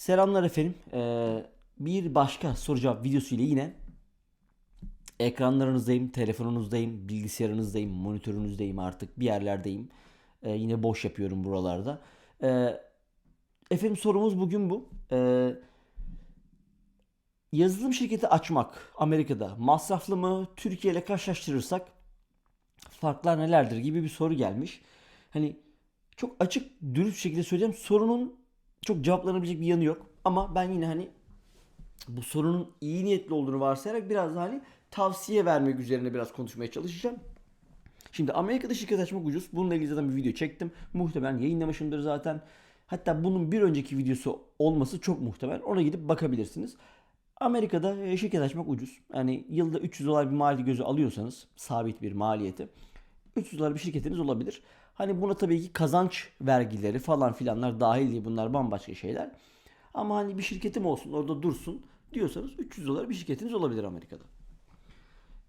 Selamlar efendim. Ee, bir başka soru cevap videosu ile yine ekranlarınızdayım, telefonunuzdayım, bilgisayarınızdayım, monitörünüzdeyim artık bir yerlerdeyim. Ee, yine boş yapıyorum buralarda. Ee, efendim sorumuz bugün bu. Ee, yazılım şirketi açmak Amerika'da masraflı mı? Türkiye ile karşılaştırırsak farklar nelerdir gibi bir soru gelmiş. Hani çok açık, dürüst şekilde söyleyeceğim. Sorunun çok cevaplanabilecek bir yanı yok. Ama ben yine hani bu sorunun iyi niyetli olduğunu varsayarak biraz daha hani tavsiye vermek üzerine biraz konuşmaya çalışacağım. Şimdi Amerika'da şirket açmak ucuz. Bununla ilgili zaten bir video çektim. Muhtemelen yayınlamışımdır zaten. Hatta bunun bir önceki videosu olması çok muhtemel. Ona gidip bakabilirsiniz. Amerika'da e, şirket açmak ucuz. Yani yılda 300 dolar bir maliyeti gözü alıyorsanız sabit bir maliyeti 300 dolar bir şirketiniz olabilir. Hani buna tabii ki kazanç vergileri falan filanlar dahil değil bunlar bambaşka şeyler. Ama hani bir şirketim olsun orada dursun diyorsanız 300 dolar bir şirketiniz olabilir Amerika'da.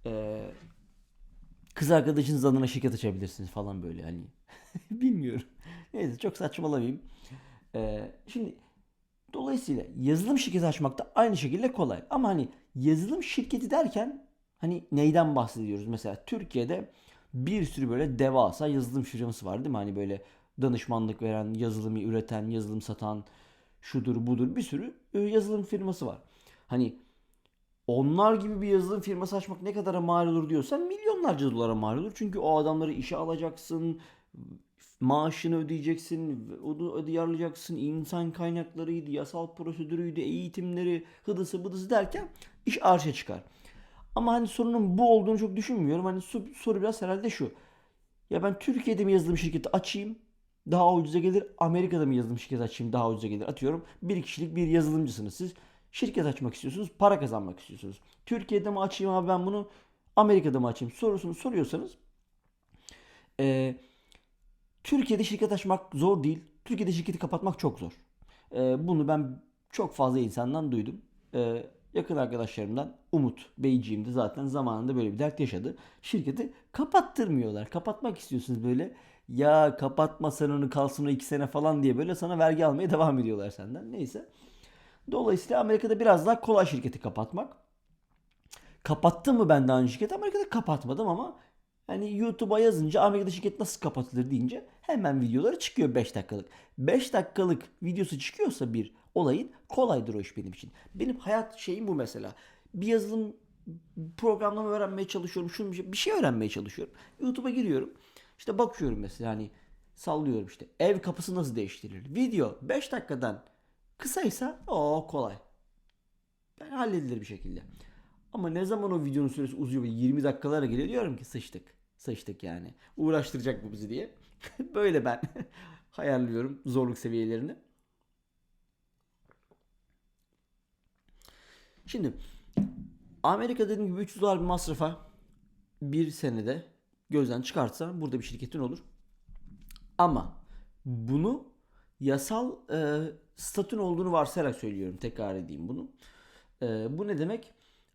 Ee, kız arkadaşınız adına şirket açabilirsiniz falan böyle hani. Bilmiyorum. Neyse çok saçmalamayayım. Ee, şimdi dolayısıyla yazılım şirketi açmak da aynı şekilde kolay. Ama hani yazılım şirketi derken hani neyden bahsediyoruz? Mesela Türkiye'de bir sürü böyle devasa yazılım firması var değil mi? Hani böyle danışmanlık veren, yazılımı üreten, yazılım satan, şudur budur bir sürü e, yazılım firması var. Hani onlar gibi bir yazılım firması açmak ne kadara mal olur diyorsan milyonlarca dolara mal olur. Çünkü o adamları işe alacaksın, maaşını ödeyeceksin, onu ödeyarlayacaksın, insan kaynaklarıydı, yasal prosedürüydü, eğitimleri, hıdısı bıdısı derken iş arşa çıkar. Ama hani sorunun bu olduğunu çok düşünmüyorum. Hani soru biraz herhalde şu. Ya ben Türkiye'de mi yazılım şirketi açayım? Daha ucuza gelir. Amerika'da mı yazılım şirketi açayım? Daha ucuza gelir. Atıyorum bir kişilik bir yazılımcısınız siz. Şirket açmak istiyorsunuz. Para kazanmak istiyorsunuz. Türkiye'de mi açayım abi ben bunu? Amerika'da mı açayım? Sorusunu soruyorsanız e, Türkiye'de şirket açmak zor değil. Türkiye'de şirketi kapatmak çok zor. E, bunu ben çok fazla insandan duydum. E, yakın arkadaşlarımdan Umut Beyciğim de zaten zamanında böyle bir dert yaşadı. Şirketi kapattırmıyorlar. Kapatmak istiyorsunuz böyle. Ya kapatma sen onu kalsın o iki sene falan diye böyle sana vergi almaya devam ediyorlar senden. Neyse. Dolayısıyla Amerika'da biraz daha kolay şirketi kapatmak. Kapattım mı ben daha önce şirketi? Amerika'da kapatmadım ama hani YouTube'a yazınca Amerika'da şirket nasıl kapatılır deyince hemen videoları çıkıyor 5 dakikalık. 5 dakikalık videosu çıkıyorsa bir olayın kolaydır o iş benim için. Benim hayat şeyim bu mesela. Bir yazılım programlama öğrenmeye çalışıyorum. Şunu bir şey, bir şey öğrenmeye çalışıyorum. YouTube'a giriyorum. İşte bakıyorum mesela hani sallıyorum işte ev kapısı nasıl değiştirilir. Video 5 dakikadan kısaysa o kolay. Yani halledilir bir şekilde. Ama ne zaman o videonun süresi uzuyor ve 20 dakikalara geliyor diyorum ki sıçtık. Sıçtık yani. Uğraştıracak bu bizi diye. Böyle ben hayalliyorum zorluk seviyelerini. Şimdi Amerika dediğim gibi 300 dolar bir masrafa bir senede gözden çıkartsa burada bir şirketin olur. Ama bunu yasal e, statün olduğunu varsayarak söylüyorum. Tekrar edeyim bunu. E, bu ne demek?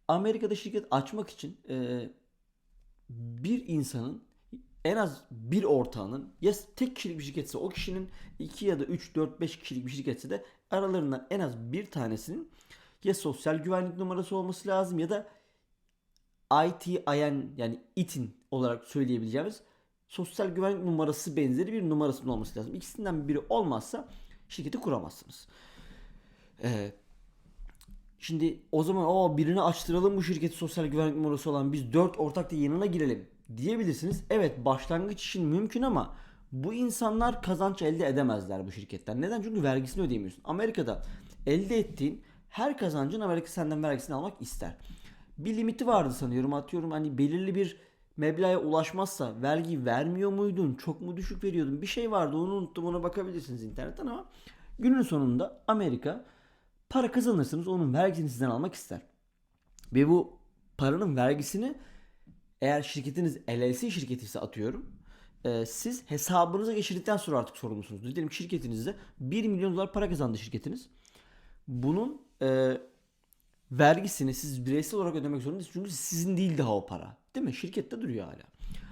Amerika'da şirket açmak için e, bir insanın en az bir ortağının ya tek kişilik bir şirketse o kişinin 2 ya da 3, 4, 5 kişilik bir şirketse de aralarından en az bir tanesinin ya sosyal güvenlik numarası olması lazım ya da ITIN yani ITIN olarak söyleyebileceğimiz sosyal güvenlik numarası benzeri bir numarasının olması lazım. İkisinden biri olmazsa şirketi kuramazsınız. Ee, şimdi o zaman o birini açtıralım bu şirketi sosyal güvenlik numarası olan biz dört ortak da yanına girelim diyebilirsiniz. Evet başlangıç için mümkün ama bu insanlar kazanç elde edemezler bu şirketten. Neden? Çünkü vergisini ödeyemiyorsun. Amerika'da elde ettiğin her kazancın Amerika senden vergisini almak ister. Bir limiti vardı sanıyorum atıyorum hani belirli bir meblağa ulaşmazsa vergi vermiyor muydun? Çok mu düşük veriyordun? Bir şey vardı onu unuttum ona bakabilirsiniz internetten ama günün sonunda Amerika para kazanırsınız onun vergisini sizden almak ister. Ve bu paranın vergisini eğer şirketiniz LLC şirketi ise atıyorum e, siz hesabınıza geçirdikten sonra artık sorumlusunuz. Diyelim şirketinizde 1 milyon dolar para kazandı şirketiniz. Bunun e, vergisini siz bireysel olarak ödemek zorundasınız. Çünkü sizin değil daha o para. Değil mi? Şirkette duruyor hala.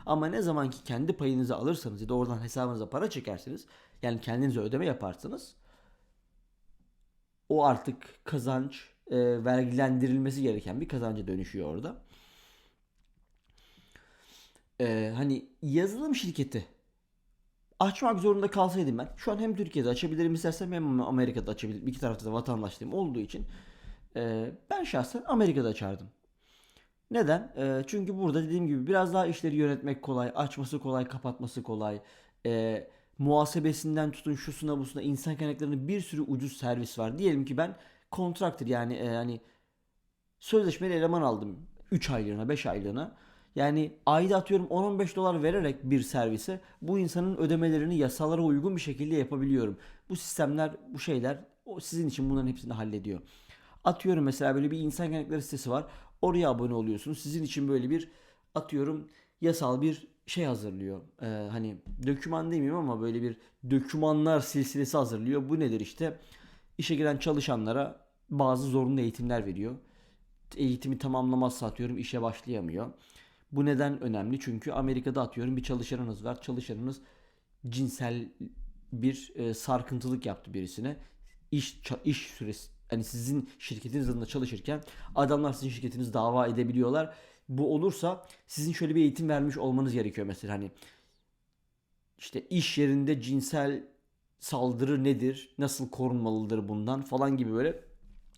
Ama ne zaman ki kendi payınızı alırsanız ya da oradan hesabınıza para çekerseniz yani kendinize ödeme yaparsanız o artık kazanç e, vergilendirilmesi gereken bir kazanca dönüşüyor orada. E, hani yazılım şirketi açmak zorunda kalsaydım ben şu an hem Türkiye'de açabilirim istersem hem Amerika'da açabilirim. İki tarafta da vatandaşlığım olduğu için e, ben şahsen Amerika'da açardım. Neden? E, çünkü burada dediğim gibi biraz daha işleri yönetmek kolay, açması kolay, kapatması kolay. E, muhasebesinden tutun şusuna busuna insan kaynaklarının bir sürü ucuz servis var. Diyelim ki ben kontraktör yani e, hani sözleşmeli eleman aldım 3 aylığına 5 aylığına. Yani ayda atıyorum 10-15 dolar vererek bir servise bu insanın ödemelerini yasalara uygun bir şekilde yapabiliyorum. Bu sistemler bu şeyler sizin için bunların hepsini hallediyor. Atıyorum mesela böyle bir insan kaynakları sitesi var. Oraya abone oluyorsunuz. Sizin için böyle bir atıyorum yasal bir şey hazırlıyor. Ee, hani döküman demeyeyim ama böyle bir dökümanlar silsilesi hazırlıyor. Bu nedir işte? İşe giren çalışanlara bazı zorunlu eğitimler veriyor. Eğitimi tamamlamazsa atıyorum işe başlayamıyor. Bu neden önemli? Çünkü Amerika'da atıyorum bir çalışanınız var. Çalışanınız cinsel bir e, sarkıntılık yaptı birisine. İş iş süresi hani sizin şirketiniz adına çalışırken adamlar sizin şirketiniz dava edebiliyorlar. Bu olursa sizin şöyle bir eğitim vermiş olmanız gerekiyor mesela hani işte iş yerinde cinsel saldırı nedir? Nasıl korunmalıdır bundan falan gibi böyle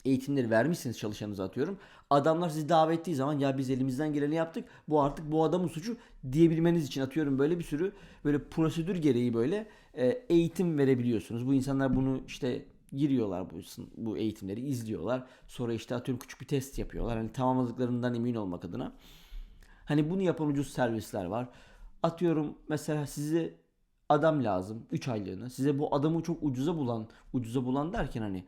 eğitimleri vermişsiniz çalışanınıza atıyorum. Adamlar sizi davet ettiği zaman ya biz elimizden geleni yaptık. Bu artık bu adamın suçu diyebilmeniz için atıyorum böyle bir sürü böyle prosedür gereği böyle e, eğitim verebiliyorsunuz. Bu insanlar bunu işte giriyorlar bu bu eğitimleri izliyorlar. Sonra işte atıyorum küçük bir test yapıyorlar. Hani tamamladıklarından emin olmak adına. Hani bunu yapan ucuz servisler var. Atıyorum mesela size adam lazım 3 aylığına. Size bu adamı çok ucuza bulan, ucuza bulan derken hani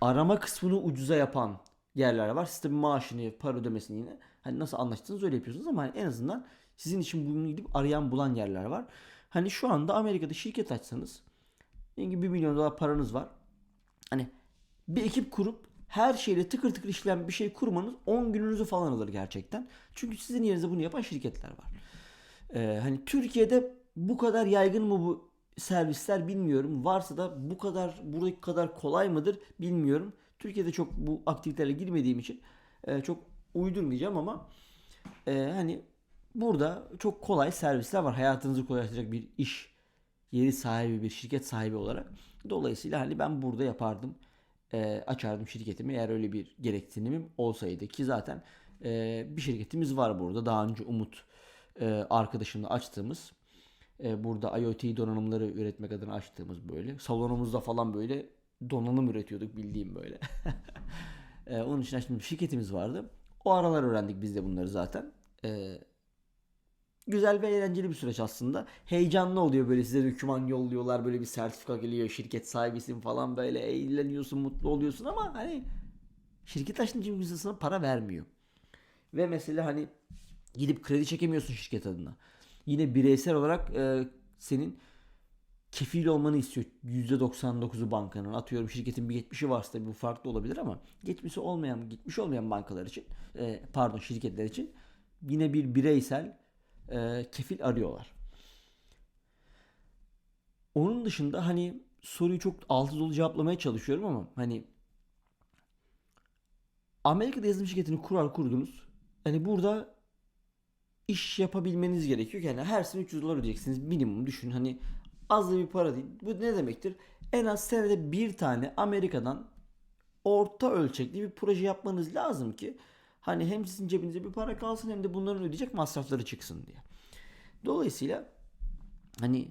arama kısmını ucuza yapan yerler var. Siz tabii maaşını, para ödemesini yine hani nasıl anlaştınız öyle yapıyorsunuz ama hani en azından sizin için bunu gidip arayan bulan yerler var. Hani şu anda Amerika'da şirket açsanız diyelim ki 1 milyon dolar paranız var. Hani bir ekip kurup her şeyle tıkır tıkır işleyen bir şey kurmanız 10 gününüzü falan alır gerçekten. Çünkü sizin yerinize bunu yapan şirketler var. Ee, hani Türkiye'de bu kadar yaygın mı bu servisler bilmiyorum. Varsa da bu kadar buradaki kadar kolay mıdır bilmiyorum. Türkiye'de çok bu aktivitelere girmediğim için e, çok uydurmayacağım ama e, hani burada çok kolay servisler var. Hayatınızı kolaylaştıracak bir iş yeri sahibi, bir şirket sahibi olarak. Dolayısıyla hani ben burada yapardım. E, açardım şirketimi eğer öyle bir gereksinimim olsaydı ki zaten e, bir şirketimiz var burada. Daha önce Umut e, arkadaşımla açtığımız e, burada IoT donanımları üretmek adına açtığımız böyle. Salonumuzda falan böyle donanım üretiyorduk bildiğim böyle. e, onun için açtığımız şirketimiz vardı. O aralar öğrendik biz de bunları zaten. E, güzel ve eğlenceli bir süreç aslında. Heyecanlı oluyor böyle size doküman yolluyorlar böyle bir sertifika geliyor şirket sahibisin falan böyle eğleniyorsun mutlu oluyorsun ama hani şirket kimse sana para vermiyor. Ve mesela hani gidip kredi çekemiyorsun şirket adına. Yine bireysel olarak e, senin kefil olmanı istiyor %99'u bankanın. Atıyorum şirketin bir geçmişi varsa tabii bu farklı olabilir ama geçmişi olmayan, gitmiş olmayan bankalar için, e, pardon şirketler için yine bir bireysel e, kefil arıyorlar. Onun dışında hani soruyu çok altı dolu cevaplamaya çalışıyorum ama hani Amerika'da yazılım şirketini kurar kurdunuz. Hani burada iş yapabilmeniz gerekiyor. Yani her sene 300 dolar ödeyeceksiniz minimum düşün. Hani az da bir para değil. Bu ne demektir? En az senede bir tane Amerika'dan orta ölçekli bir proje yapmanız lazım ki hani hem sizin cebinize bir para kalsın hem de bunların ödeyecek masrafları çıksın diye. Dolayısıyla hani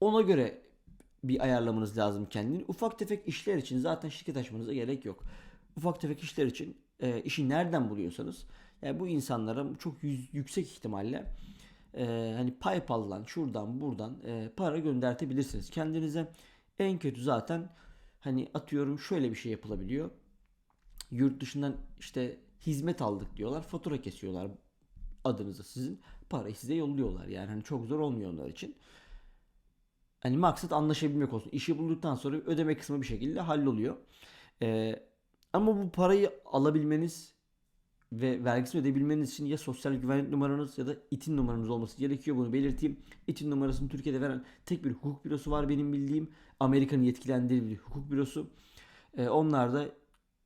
ona göre bir ayarlamanız lazım kendini. Ufak tefek işler için zaten şirket açmanıza gerek yok. Ufak tefek işler için e, işi nereden buluyorsanız yani bu insanlara çok yüz, yüksek ihtimalle e, hani PayPal'dan şuradan buradan e, para göndertebilirsiniz. Kendinize en kötü zaten hani atıyorum şöyle bir şey yapılabiliyor. Yurt dışından işte hizmet aldık diyorlar. Fatura kesiyorlar adınıza sizin. Parayı size yolluyorlar. Yani hani çok zor olmuyor onlar için. Hani maksat anlaşabilmek olsun. İşi bulduktan sonra ödeme kısmı bir şekilde halloluyor. Ee, ama bu parayı alabilmeniz ve vergisini ödeyebilmeniz için ya sosyal güvenlik numaranız ya da itin numaranız olması gerekiyor. Bunu belirteyim. İtin numarasını Türkiye'de veren tek bir hukuk bürosu var benim bildiğim. Amerika'nın yetkilendiği bir hukuk bürosu. E, onlar da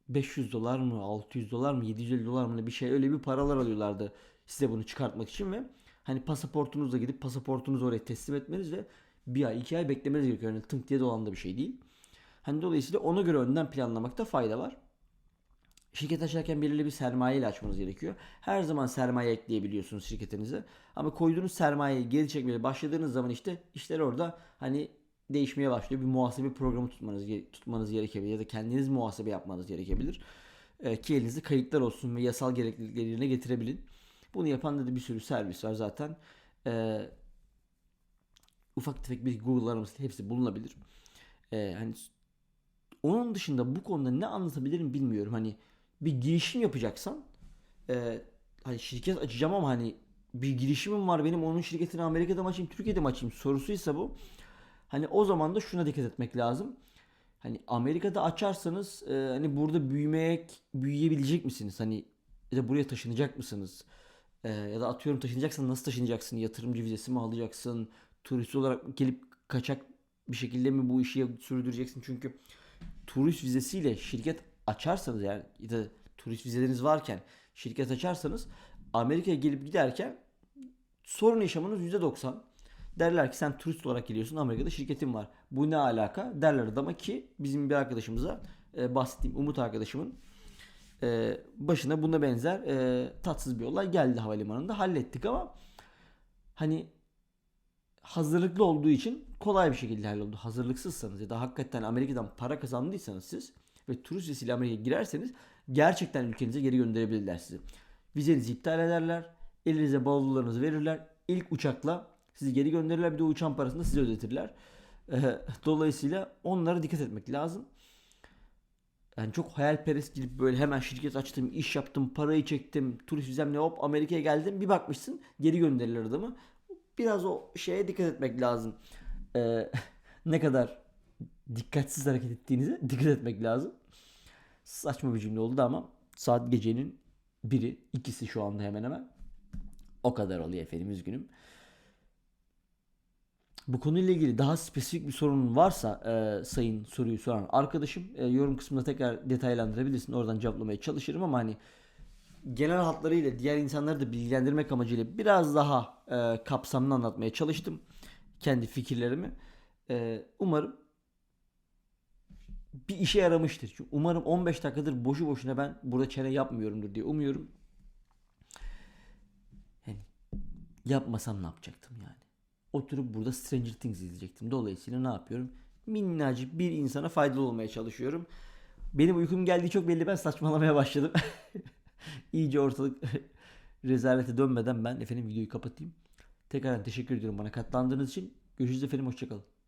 500 dolar mı 600 dolar mı 750 dolar mı bir şey öyle bir paralar alıyorlardı size bunu çıkartmak için ve hani pasaportunuzla gidip pasaportunuzu oraya teslim etmeniz ve bir ay iki ay beklemeniz gerekiyor. Yani tınk diye dolan da bir şey değil. Hani dolayısıyla ona göre önden planlamakta fayda var. Şirket açarken belirli bir sermaye ile açmanız gerekiyor. Her zaman sermaye ekleyebiliyorsunuz şirketinize. Ama koyduğunuz sermayeyi geri çekmeye başladığınız zaman işte işler orada hani değişmeye başlıyor. Bir muhasebe programı tutmanız tutmanız gerekebilir ya da kendiniz muhasebe yapmanız gerekebilir. Ee, ki elinizde kayıtlar olsun ve yasal gereklilikleri yerine getirebilin. Bunu yapan da bir sürü servis var zaten. Ee, ufak tefek bir Google araması hepsi bulunabilir. Ee, hani onun dışında bu konuda ne anlatabilirim bilmiyorum. Hani bir girişim yapacaksan e, hani şirket açacağım ama hani bir girişimim var benim onun şirketini Amerika'da mı açayım Türkiye'de mi açayım sorusuysa bu. Hani o zaman da şuna dikkat etmek lazım. Hani Amerika'da açarsanız e, hani burada büyümeye büyüyebilecek misiniz? Hani ya da buraya taşınacak mısınız? E, ya da atıyorum taşınacaksan nasıl taşınacaksın? Yatırımcı vizesi mi alacaksın? Turist olarak gelip kaçak bir şekilde mi bu işi sürdüreceksin? Çünkü turist vizesiyle şirket açarsanız yani ya da turist vizeleriniz varken şirket açarsanız Amerika'ya gelip giderken sorun yaşamanız %90. Derler ki sen turist olarak geliyorsun Amerika'da şirketin var. Bu ne alaka? Derler adama ki bizim bir arkadaşımıza e, bahsettiğim Umut arkadaşımın e, başına buna benzer e, tatsız bir olay geldi havalimanında hallettik ama hani hazırlıklı olduğu için kolay bir şekilde halloldu. Hazırlıksızsanız ya da hakikaten Amerika'dan para kazandıysanız siz ve turist vizesiyle Amerika'ya girerseniz gerçekten ülkenize geri gönderebilirler sizi. Vizenizi iptal ederler. Elinize bavullarınızı verirler. İlk uçakla sizi geri gönderirler. Bir de uçan parasını size ödetirler. Dolayısıyla onlara dikkat etmek lazım. Yani çok hayalperest gidip böyle hemen şirket açtım, iş yaptım, parayı çektim, turist vizemle hop Amerika'ya geldim. Bir bakmışsın geri gönderirler adamı. Biraz o şeye dikkat etmek lazım. Ee, ne kadar dikkatsiz hareket ettiğinize dikkat etmek lazım. Saçma bir cümle oldu ama saat gecenin biri, ikisi şu anda hemen hemen. O kadar oluyor efendim üzgünüm. Bu konuyla ilgili daha spesifik bir sorun varsa e, sayın soruyu soran arkadaşım e, yorum kısmında tekrar detaylandırabilirsin. Oradan cevaplamaya çalışırım ama hani genel hatlarıyla diğer insanları da bilgilendirmek amacıyla biraz daha e, kapsamlı anlatmaya çalıştım. Kendi fikirlerimi. E, umarım bir işe yaramıştır. Çünkü umarım 15 dakikadır boşu boşuna ben burada çene yapmıyorumdur diye umuyorum. Yani yapmasam ne yapacaktım yani? Oturup burada Stranger Things izleyecektim. Dolayısıyla ne yapıyorum? Minnacık bir insana faydalı olmaya çalışıyorum. Benim uykum geldiği çok belli ben saçmalamaya başladım. İyice ortalık rezalete dönmeden ben efendim videoyu kapatayım. Tekrar teşekkür ediyorum bana katlandığınız için. Görüşürüz efendim hoşçakalın.